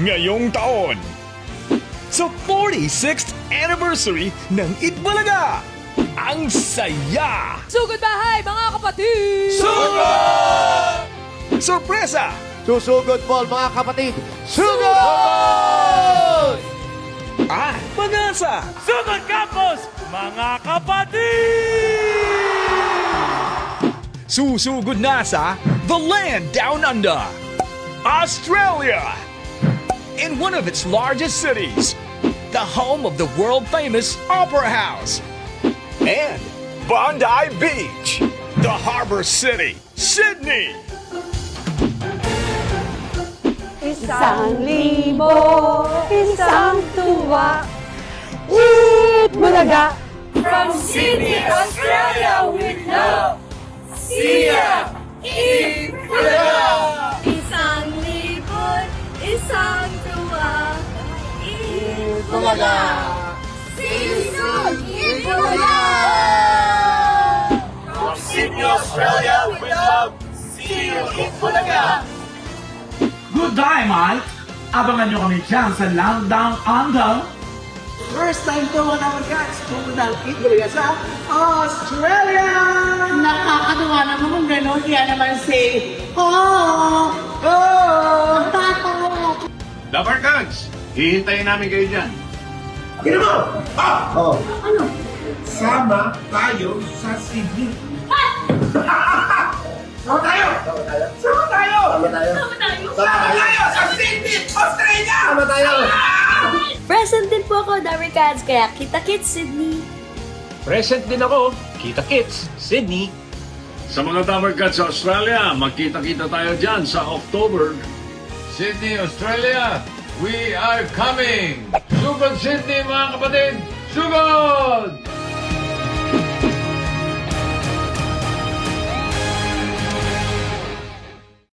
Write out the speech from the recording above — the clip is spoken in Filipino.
ngayong taon. Sa 46th anniversary ng Itbulaga, ang saya! Sugod bahay, mga kapatid! Sorpresa! Susugod Paul, mga kapatid. Sugod! At pag-asa! Sugod Campus, mga kapatid! Susugod na sa The Land Down Under, Australia! In one of its largest cities, the home of the world-famous Opera House, and Bondi Beach, the harbor city, Sydney! Isang libo, isang tuwa. Eat Bulaga! From Sydney, Australia, with love! Bulaga! See you soon! Eat Bulaga! Good day, Mike! Abangan nyo kami dyan sa Land Down Under. First time to mga mag-guys, pumunta ang Itbulaga sa Australia! Nakakatuwa naman kung gano'n. Kaya naman si, oh, Oh! ang tato. Dabarkads, hihintayin namin kayo dyan. Sama tayo sa Sydney. Sama tayo! Sama tayo! Sama tayo! Sama tayo sa Sydney, Australia! Sama tayo! Present din po ako, Dami Cats, kaya kita kits Sydney. Present din ako. Kita Kits, Sydney. Sa mga Dabarkads sa Australia, magkita-kita tayo dyan sa October. Sydney, Australia, we are coming! Sugod Sydney mga kapatid! Sugod!